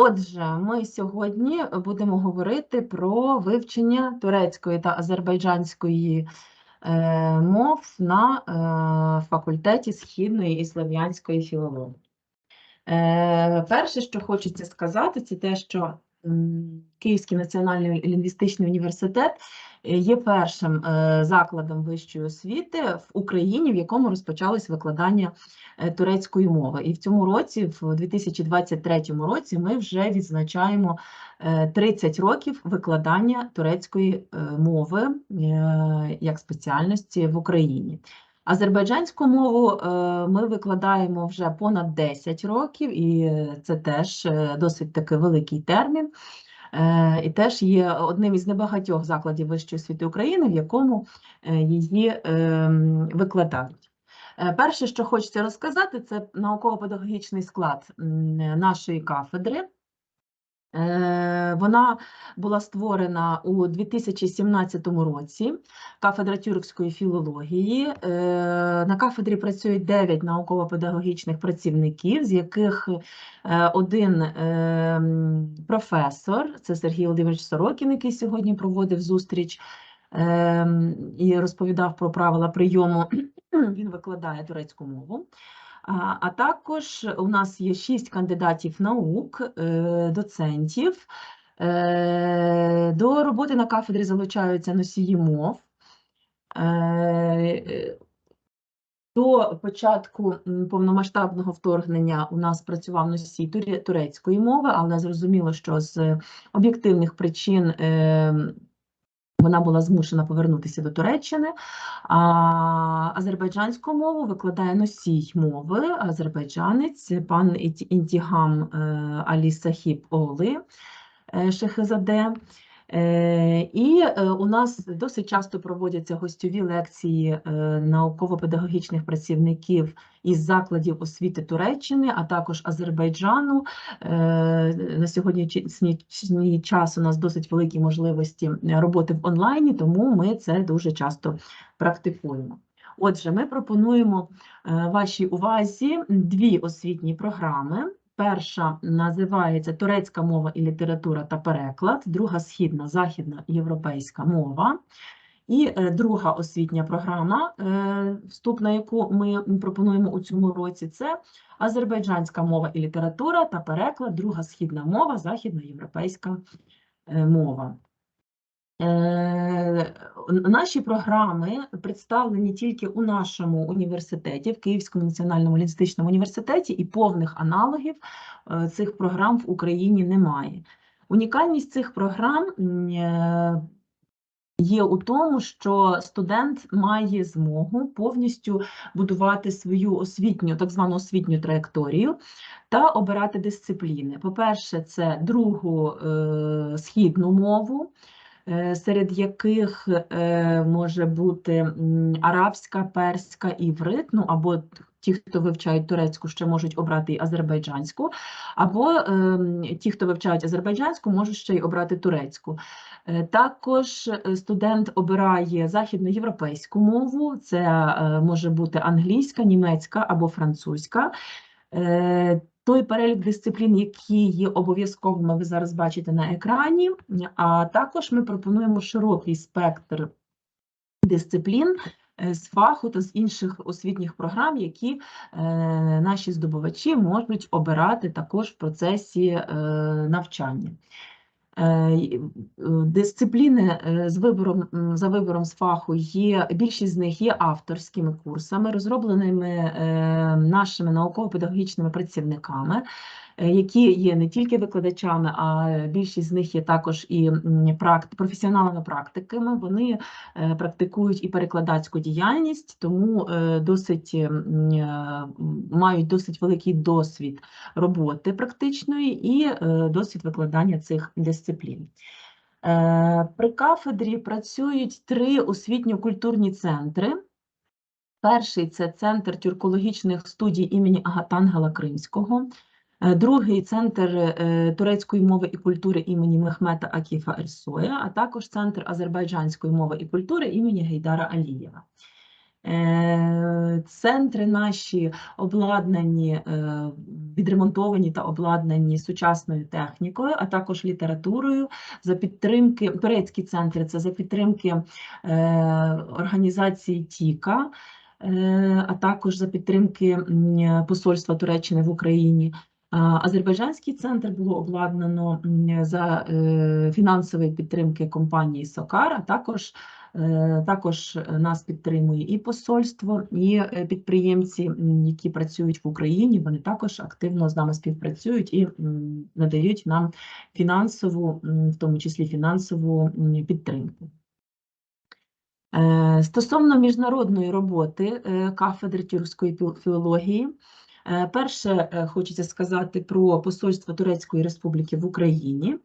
Отже, ми сьогодні будемо говорити про вивчення турецької та азербайджанської е, мов на е, факультеті східної і слов'янської філології. Е, перше, що хочеться сказати, це те, що Київський національний лінгвістичний університет е, є першим е, закладом вищої освіти в Україні, в якому розпочалось викладання е, турецької мови. І в цьому році, в 2023 році, ми вже відзначаємо е, 30 років викладання турецької мови як спеціальності в Україні. Азербайджанську мову е, ми викладаємо вже понад 10 років, і це теж е, досить таки великий термін. Е, І теж є одним із небагатьох закладів вищої освіти України, в якому її викладають. Перше, що хочеться розказати, це науково-педагогічний склад нашої кафедри. Е, Вона була створена у 2017 році. Кафедра тюркської філології. Е, На кафедрі працюють 9 науково-педагогічних працівників, з яких е, один професор, це Сергій Володимирович Сорокін, який сьогодні проводив зустріч і розповідав про правила прийому. Він викладає турецьку мову. А, також у нас є шість кандидатів наук, е, доцентів. Е, До роботи на кафедрі залучаються носії мов. Е, До початку повномасштабного вторгнення у нас працював носій турецької мови, але зрозуміло, що з об'єктивних причин е, вона була змушена повернутися до Туреччини. А азербайджанську мову викладає носій мови, азербайджанець, пан Інтігам е, Алі Сахіб Оли е, Шехезаде. Е, І е, у нас досить часто проводяться гостьові лекції е, науково-педагогічних працівників із закладів освіти Туреччини, а також Азербайджану. На сьогоднішній час у нас досить великі можливості роботи в онлайні, тому ми це дуже часто практикуємо. Отже, ми пропонуємо вашій увазі дві освітні програми. Перша називається Турецька мова і література та переклад, друга східна західна європейська мова. І е, друга освітня програма, е, вступ на яку ми пропонуємо у цьому році, це азербайджанська мова і література та переклад, друга східна мова, західноєвропейська е, мова. Наші програми представлені тільки у нашому університеті, в Київському національному лінгвістичному університеті, і повних аналогів е, цих програм в Україні немає. Унікальність цих програм е, є у тому, що студент має змогу повністю будувати свою освітню, так звану освітню траєкторію та обирати дисципліни. По-перше, це другу е, східну мову серед яких е, може бути арабська, перська, іврит, ну або ті, хто вивчають турецьку, ще можуть обрати і азербайджанську, або ем, ті, хто вивчають азербайджанську, можуть ще й обрати турецьку. Е, Також е, студент обирає західноєвропейську мову, це е, може бути англійська, німецька або французька. Е, Той перелік дисциплін, які є обов'язковими, ви зараз бачите на екрані. А також ми пропонуємо широкий спектр дисциплін е, з фаху та з інших освітніх програм, які е, наші здобувачі можуть обирати також в процесі е, навчання. Е, е, Дисципліни е, з вибором за вибором з фаху є більшість з них є авторськими курсами, розробленими нашими науково-педагогічними працівниками, які є не тільки викладачами, а більшість з них є також і м, професіоналами-практиками. Вони е, практикують і перекладацьку діяльність, тому е, досить е, мають досить великий досвід роботи практичної і е, досвід викладання цих дисциплін. Е, При кафедрі працюють три освітньо-культурні центри. Перший це центр тюркологічних студій імені Агатангела Кримського. Е, Другий центр е, турецької мови і культури імені Мехмета Акіфа Ерсоя, а також центр азербайджанської мови і культури імені Гейдара Алієва. Е, Центри наші обладнані, відремонтовані та обладнані сучасною технікою, а також літературою за підтримки, турецькі центри це за підтримки організації Тіка, а також за підтримки посольства Туреччини в Україні. Азербайджанський центр було обладнано за е, фінансової підтримки компанії Сокар, а також Е, Також нас підтримує і посольство, і е, підприємці, які працюють в Україні. Вони також активно з нами співпрацюють і надають нам фінансову, в тому числі фінансову підтримку. Стосовно міжнародної роботи кафедри тюркської філології, перше е, хочеться сказати про посольство Турецької Республіки в Україні,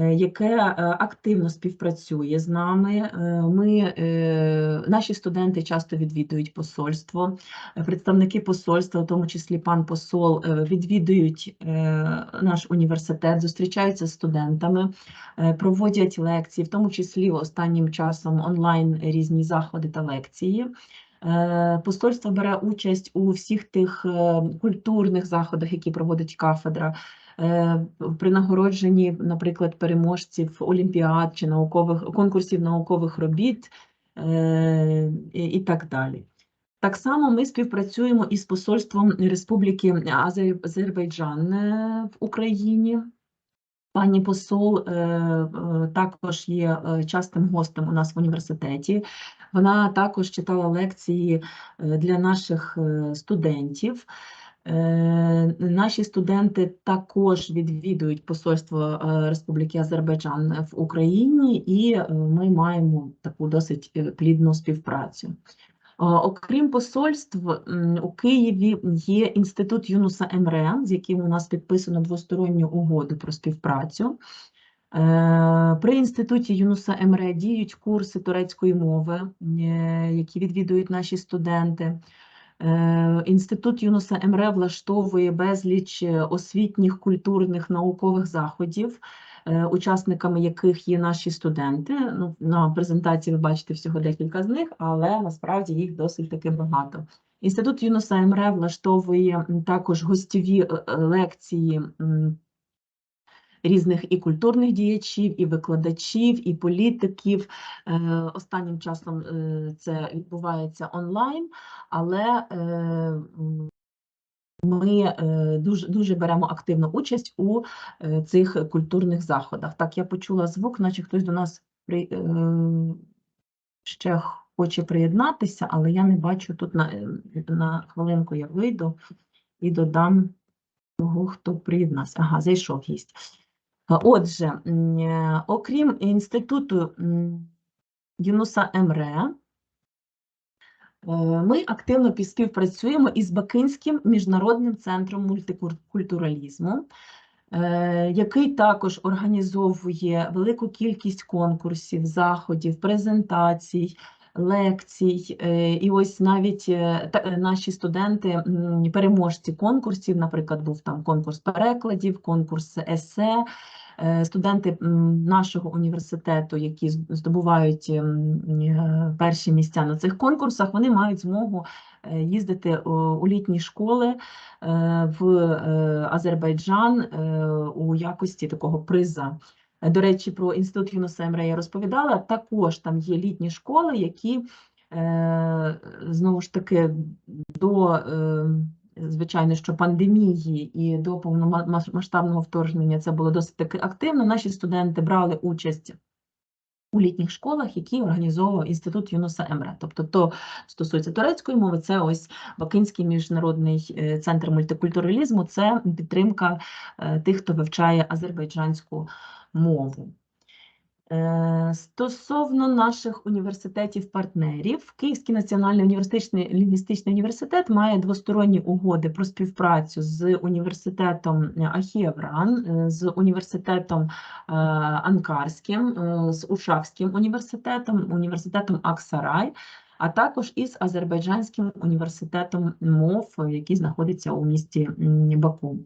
е, яке е, активно співпрацює з нами. Е, Ми, е, наші студенти часто відвідують посольство, е, представники посольства, в тому числі пан посол, е, відвідують е, наш університет, зустрічаються з студентами е, проводять лекції, в тому числі останнім часом онлайн різні заходи та лекції. Е, Посольство бере участь у всіх тих е, культурних заходах, які проводить кафедра, е, при нагородженні, наприклад, переможців олімпіад чи наукових конкурсів наукових робіт і, так далі. Так само ми співпрацюємо із посольством Республіки Азербайджан в Україні. Пані посол е, е, також є е, частим гостем у нас в університеті. Вона також читала лекції для наших студентів. Наші студенти також відвідують посольство Республіки Азербайджан в Україні, і ми маємо таку досить плідну співпрацю. О, Окрім посольств, у Києві є інститут Юнуса Емре, з яким у нас підписано двосторонню угоду про співпрацю. Е, При інституті Юнуса Емре діють курси турецької мови, е, які відвідують наші студенти. Е, Інститут Юнуса Емре влаштовує безліч е, освітніх, культурних, наукових заходів, е, учасниками яких є наші студенти. Ну, на презентації ви бачите всього декілька з них, але насправді їх досить таки багато. Інститут Юнуса Емре влаштовує також гостєві е, е, лекції різних і культурних діячів, і викладачів, і політиків. Е, Останнім часом е, це відбувається онлайн, але е, ми е, дуже, дуже беремо активну участь у е, цих культурних заходах. Так, я почула звук, наче хтось до нас при, е, ще хоче приєднатися, але я не бачу тут на, на хвилинку я вийду і додам того, хто приєднався. Ага, зайшов гість. Отже, окрім інституту Юнуса Емре, ми активно співпрацюємо із Бакинським міжнародним центром мультикультуралізму, е, який також організовує велику кількість конкурсів, заходів, презентацій, лекцій. Е, І ось навіть е, е, наші студенти, переможці конкурсів, наприклад, був там конкурс перекладів, конкурс есе. Студенти нашого університету, які здобувають перші місця на цих конкурсах, вони мають змогу їздити у літні школи в Азербайджан у якості такого приза. До речі, про інститут Юнуса Емре я розповідала. Також там є літні школи, які е, знову ж таки до е, звичайно, що пандемії і до повномасштабного вторгнення це було досить таки активно. Наші студенти брали участь у літніх школах, які організовував інститут Юнуса Емре. Тобто, то стосується турецької мови, це ось Бакинський міжнародний е, центр мультикультуралізму, це підтримка тих, хто вивчає азербайджанську мову. Е, Стосовно наших університетів-партнерів, Київський національний університетний лінгвістичний університет має двосторонні угоди про співпрацю з університетом Ахієвран, е, з університетом е, Анкарським, з Ушакським університетом, університетом Аксарай, а також із Азербайджанським університетом мов, який знаходиться у місті Баку.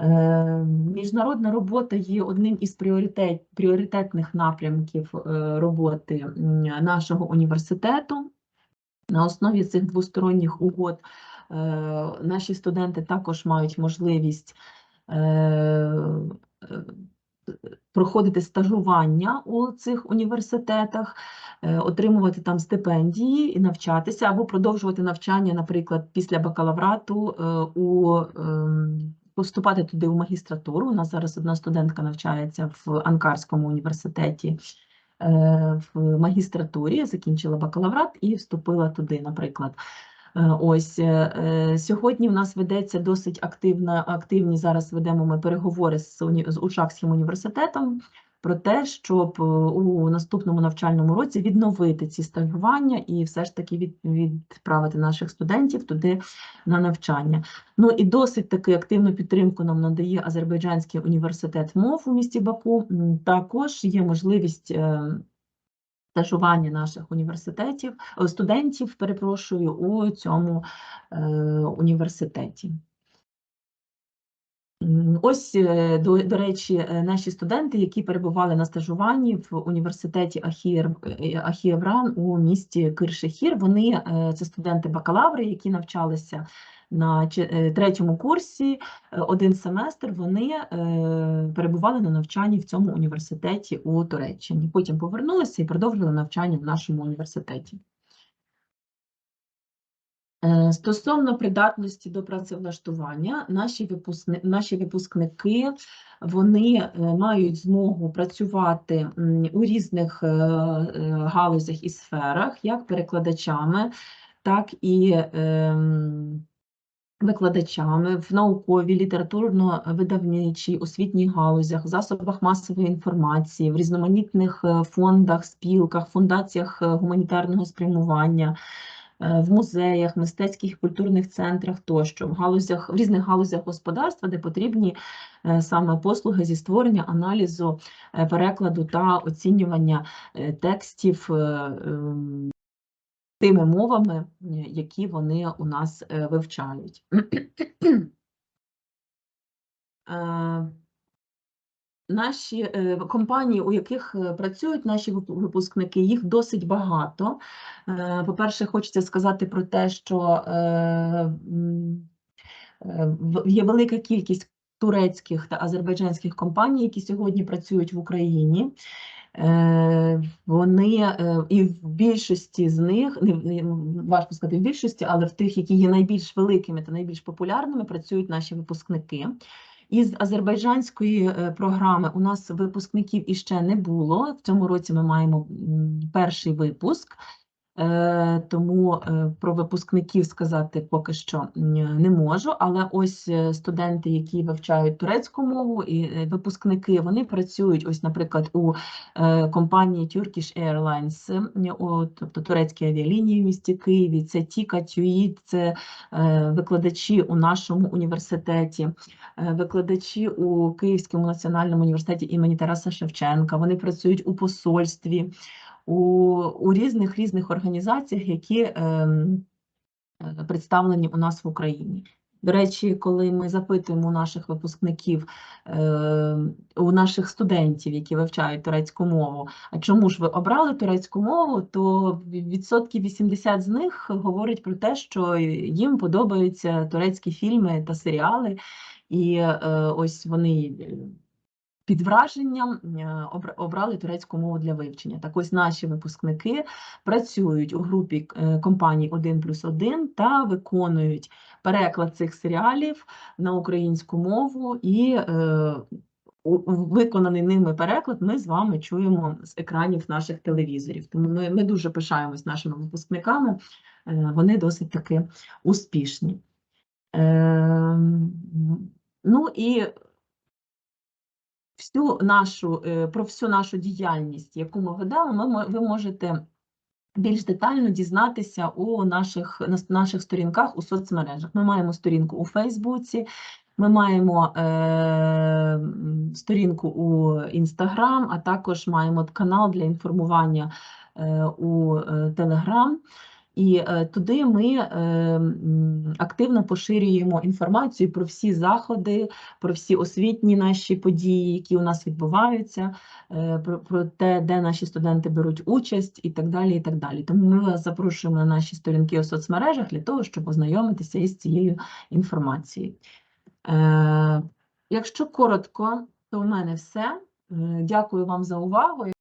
Е, Міжнародна робота є одним із пріоритет, пріоритетних напрямків е, роботи нашого університету. На основі цих двосторонніх угод е, наші студенти також мають можливість проходити стажування у цих університетах, отримувати там стипендії і навчатися, або продовжувати навчання, наприклад, після бакалаврату у ем, поступати туди в магістратуру. У нас зараз одна студентка навчається в Анкарському університеті е, в магістратурі, закінчила бакалаврат і вступила туди, наприклад. Е, Ось е, сьогодні в нас ведеться досить активна, активні зараз ведемо ми переговори з, з Учакським університетом про те, щоб е, у наступному навчальному році відновити ці стажування і все ж таки від, відправити наших студентів туди на навчання. Ну і досить таки активну підтримку нам надає Азербайджанський університет мов у місті Баку. Також є можливість. е, стажування наших університетів, е, студентів, перепрошую, у цьому університеті. Ось, е, до, до речі, е, наші студенти, які перебували на стажуванні в університеті Ахір, е, у місті Киршехір, вони, це студенти-бакалаври, які навчалися на третьому курсі один семестр, вони перебували на навчанні в цьому університеті у Туреччині. Потім повернулися і продовжили навчання в нашому університеті. Е, Стосовно придатності до працевлаштування, наші випускни, наші випускники вони е, мають змогу працювати у різних е, галузях і сферах, як перекладачами, так і ем, викладачами в науковій, літературно-видавничій, освітній галузях, засобах масової інформації, в різноманітних фондах, спілках, фундаціях гуманітарного спрямування, в музеях, мистецьких культурних центрах тощо, в галузях, в різних галузях господарства, де потрібні е, саме послуги зі створення, аналізу, е, перекладу та оцінювання е, текстів е, ем, тими мовами, е, які вони у нас е, вивчають. Наші е, компанії, у яких е, працюють наші випускники, їх досить багато. Е, По-перше, хочеться сказати про те, що є велика кількість турецьких та азербайджанських компаній, які сьогодні працюють в Україні. Вони і в більшості з них, не- важко сказати в більшості, але в тих, які є найбільш великими та найбільш популярними, працюють наші випускники. Із азербайджанської е, програми у нас випускників іще не було. В цьому році ми маємо перший випуск. Е, Тому е, про випускників сказати поки що не можу. Але ось е, студенти, які вивчають турецьку мову, і випускники, вони працюють, ось, наприклад, у компанії Turkish Airlines, тобто турецькі авіалінії в місті Києві, це Тіка, Тюїд, це викладачі у нашому університеті, викладачі у Київському національному університеті імені Тараса Шевченка. Вони працюють у посольстві у, у різних різних організаціях, які ем, е, представлені у нас в Україні. До речі, коли ми запитуємо у наших випускників, е, у наших студентів, які вивчають турецьку мову, а чому ж ви обрали турецьку мову, то ві- відсотків 80 з них говорять про те, що їм подобаються турецькі фільми та серіали, і е, ось вони під враженням е, обрали турецьку мову для вивчення. Так ось наші випускники працюють у групі е, компаній 1 плюс 1 та виконують переклад цих серіалів на українську мову і е, виконаний ними переклад ми з вами чуємо з екранів наших телевізорів. Тому ми, ми дуже пишаємось нашими випускниками, вони досить таки успішні. Ем, Ну і всю нашу, е, про всю нашу діяльність, яку ми ми, ви можете більш детально дізнатися у наших, на наших сторінках у соцмережах. Ми маємо сторінку у Фейсбуці, ми маємо е, сторінку у Інстаграм, а також маємо канал для інформування е, у Телеграм. І е, туди ми е, активно поширюємо інформацію про всі заходи, про всі освітні наші події, які у нас відбуваються, е, про, про те, де наші студенти беруть участь, і так далі. І так далі. Тому ми вас запрошуємо на наші сторінки у соцмережах для того, щоб ознайомитися із цією інформацією. Якщо коротко, то у мене все. Дякую вам за увагу.